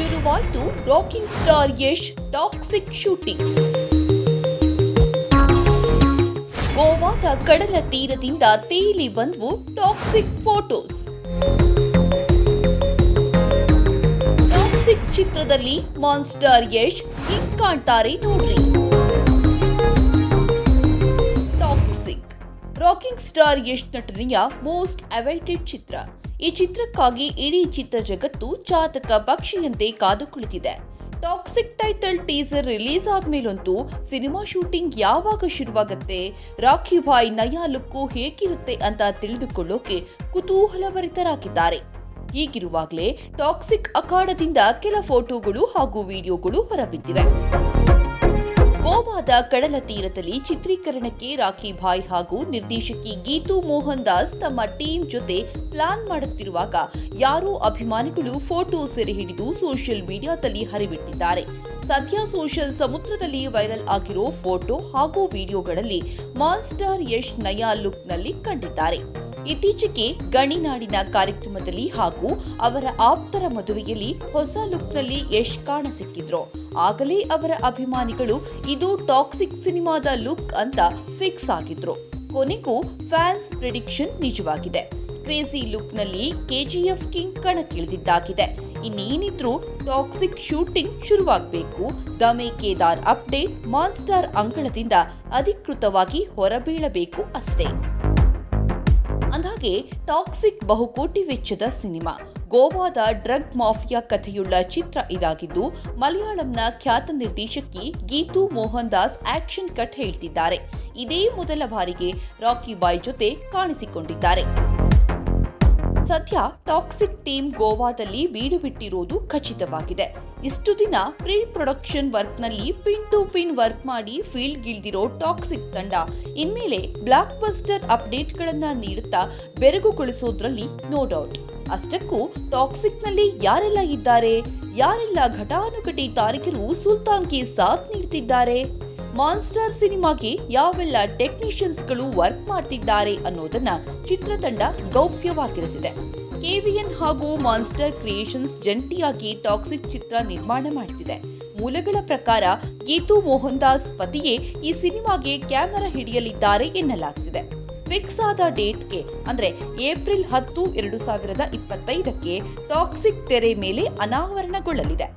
ಶುರುವಾಯಿತು rocking star Yash toxic shooting ಗೋವಾದ ಕಡಲ ತೀರದಿಂದ ತೇಲಿ ಬಂದವು ಟಾಕ್ಸಿಕ್ ಫೋಟೋಸ್ ಟಾಕ್ಸಿಕ್ ಚಿತ್ರದಲ್ಲಿ ಮಾನ್ಸ್ಟರ್ ಯಶ್ ಹಿಂಗ್ ಕಾಣ್ತಾರೆ ನೋಡ್ರಿ. ರಾಕಿಂಗ್ ಸ್ಟಾರ್ ಯಶ್ ನಟನೆಯ ಮೋಸ್ಟ್ ಅವೈಟೆಡ್ ಚಿತ್ರ. ಈ ಚಿತ್ರಕ್ಕಾಗಿ ಇಡೀ ಚಿತ್ರ ಜಗತ್ತು ಚಾತಕ ಪಕ್ಷಿಯಂತೆ ಕಾದು ಕುಳಿತಿದೆ. ಟಾಕ್ಸಿಕ್ ಟೈಟಲ್ ಟೀಸರ್ ರಿಲೀಸ್ ಆದ್ಮೇಲಂತೂ ಸಿನಿಮಾ ಶೂಟಿಂಗ್ ಯಾವಾಗ ಶುರುವಾಗತ್ತೆ? ರಾಖಿ ಬಾಯ್ ನಯಾ ಲುಕ್ಕು ಹೇಗಿರುತ್ತೆ ಅಂತ ತಿಳಿದುಕೊಳ್ಳೋಕೆ ಕುತೂಹಲಭರಿತರಾಗಿದ್ದಾರೆ. ಹೀಗಿರುವಾಗಲೇ ಟಾಕ್ಸಿಕ್ ಅಖಾಡದಿಂದ ಕೆಲ ಫೋಟೋಗಳು ಹಾಗೂ ವಿಡಿಯೋಗಳು ಹೊರಬಿದ್ದಿವೆ. ಗೋವಾದ ಕಡಲ ತೀರದಲ್ಲಿ ಚಿತ್ರೀಕರಣಕ್ಕೆ ರಾಖಿ ಭಾಯ್ ಹಾಗೂ ನಿರ್ದೇಶಕಿ ಗೀತು ಮೋಹನ್ ದಾಸ್ ತಮ್ಮ ಟೀಮ್ ಜೊತೆ ಪ್ಲಾನ್ ಮಾಡುತ್ತಿರುವಾಗ ಯಾರೋ ಅಭಿಮಾನಿಗಳು ಫೋಟೋ ಸೆರೆ ಹಿಡಿದು ಸೋಷಿಯಲ್ ಮೀಡಿಯಾದಲ್ಲಿ ಹರಿಬಿಟ್ಟಿದ್ದಾರೆ. ಸದ್ಯ ಸೋಷಿಯಲ್ ಸಮುದ್ರದಲ್ಲಿ ವೈರಲ್ ಆಗಿರೋ ಫೋಟೋ ಹಾಗೂ ವಿಡಿಯೋಗಳಲ್ಲಿ ಮಾನ್ಸ್ಟರ್ ಯಶ್ ನಯಾ ಲುಕ್ನಲ್ಲಿ ಕಂಡಿದ್ದಾರೆ. ಇತ್ತೀಚೆಗೆ ಗಣಿನಾಡಿನ ಕಾರ್ಯಕ್ರಮದಲ್ಲಿ ಹಾಗೂ ಅವರ ಆಪ್ತರ ಮದುವೆಯಲ್ಲಿ ಹೊಸ ಲುಕ್ನಲ್ಲಿ ಯಶ್ ಕಾಣಸಿಕ್ಕಿದ್ರು. ಆಗಲೇ ಅವರ ಅಭಿಮಾನಿಗಳು ಇದು ಟಾಕ್ಸಿಕ್ ಸಿನಿಮಾದ ಲುಕ್ ಅಂತ ಫಿಕ್ಸ್ ಆಗಿದ್ರು. ಕೊನೆಗೂ ಫ್ಯಾನ್ಸ್ ಪ್ರಿಡಿಕ್ಷನ್ ನಿಜವಾಗಿದೆ. ಕ್ರೇಜಿ ಲುಕ್ನಲ್ಲಿ ಕೆಜಿಎಫ್ ಕಿಂಗ್ ಕಣಕ್ಕಿಳಿದಿದ್ದಾಗಿದೆ. ಇನ್ನೇನಿದ್ರೂ ಟಾಕ್ಸಿಕ್ ಶೂಟಿಂಗ್ ಶುರುವಾಗಬೇಕು. ದಮೆ ಕೇದಾರ್ ಅಪ್ಡೇಟ್ ಮಾನ್ಸ್ಟಾರ್ ಅಂಗಳದಿಂದ ಅಧಿಕೃತವಾಗಿ ಹೊರಬೀಳಬೇಕು ಅಷ್ಟೇ. ಅಂದಾಗೆ ಟಾಕ್ಸಿಕ್ ಬಹುಕೋಟಿ ವೆಚ್ಚದ ಸಿನಿಮಾ. ಗೋವಾದ ಡ್ರಗ್ ಮಾಫಿಯಾ ಕಥೆಯುಳ್ಳ ಚಿತ್ರ ಇದಾಗಿದ್ದು, ಮಲಯಾಳಂನ ಖ್ಯಾತ ನಿರ್ದೇಶಕಿ Geetu Mohandas action cut ಹೇಳ್ತಿದ್ದಾರೆ. ಇದೇ ಮೊದಲ ಬಾರಿಗೆ ರಾಕಿ ಬಾಯ್ ಜೊತೆ ಕಾಣಿಸಿಕೊಂಡಿದ್ದಾರೆ. ಸದ್ಯ ಟಾಕ್ಸಿಕ್ ಟೀಮ್ ಗೋವಾದಲ್ಲಿ ಬೀಡು ಬಿಟ್ಟಿರೋದು ಖಚಿತವಾಗಿದೆ. ಇಷ್ಟು ದಿನ ಪ್ರೀ ಪ್ರೊಡಕ್ಷನ್ ವರ್ಕ್ನಲ್ಲಿ ಪಿನ್ ಟು ಪಿನ್ ವರ್ಕ್ ಮಾಡಿ ಫೀಲ್ಡ್ ಗಿಲ್ದಿರೋ ಟಾಕ್ಸಿಕ್ ತಂಡ ಇನ್ಮೇಲೆ ಬ್ಲಾಕ್ ಬಸ್ಟರ್ ಅಪ್ಡೇಟ್ಗಳನ್ನ ನೀಡುತ್ತಾ ಬೆರಗುಗೊಳಿಸೋದ್ರಲ್ಲಿ ನೋ ಡೌಟ್. ಅಷ್ಟಕ್ಕೂ ಟಾಕ್ಸಿಕ್ನಲ್ಲಿ ಯಾರೆಲ್ಲ ಇದ್ದಾರೆ? ಯಾರೆಲ್ಲ ಘಟಾನುಘಟಿ ತಾರಿಕರು ಸುಲ್ತಾನ್ಗೆ ಸಾಥ್ ನೀಡ್ತಿದ್ದಾರೆ? ಮಾನ್ಸ್ಟರ್ ಸಿನಿಮಾಗೆ ಯಾವೆಲ್ಲ ಟೆಕ್ನಿಷಿಯನ್ಸ್ಗಳು ವರ್ಕ್ ಮಾಡ್ತಿದ್ದಾರೆ ಅನ್ನೋದನ್ನ ಚಿತ್ರತಂಡ ಗೌಪ್ಯವಾಗಿರಿಸಿದೆ. ಕೆವಿಎನ್ ಹಾಗೂ ಮಾನ್ಸ್ಟರ್ ಕ್ರಿಯೇಷನ್ಸ್ ಜಂಟಿಯಾಗಿ ಟಾಕ್ಸಿಕ್ ಚಿತ್ರ ನಿರ್ಮಾಣ ಮಾಡ್ತಿದೆ. ಮೂಲಗಳ ಪ್ರಕಾರ ಗೀತು ಮೋಹನ್ ದಾಸ್ ಪತಿಯೇ ಈ ಸಿನಿಮಾಗೆ ಕ್ಯಾಮೆರಾ ಹಿಡಿಯಲಿದ್ದಾರೆ ಎನ್ನಲಾಗ್ತಿದೆ. ಫಿಕ್ಸ್ ಆದ ಡೇಟ್ಗೆ ಅಂದರೆ ಏಪ್ರಿಲ್ ಹತ್ತು ಎರಡು ಸಾವಿರದ ಇಪ್ಪತ್ತೈದಕ್ಕೆ ಟಾಕ್ಸಿಕ್ ತೆರೆ ಮೇಲೆ ಅನಾವರಣಗೊಳ್ಳಲಿದೆ.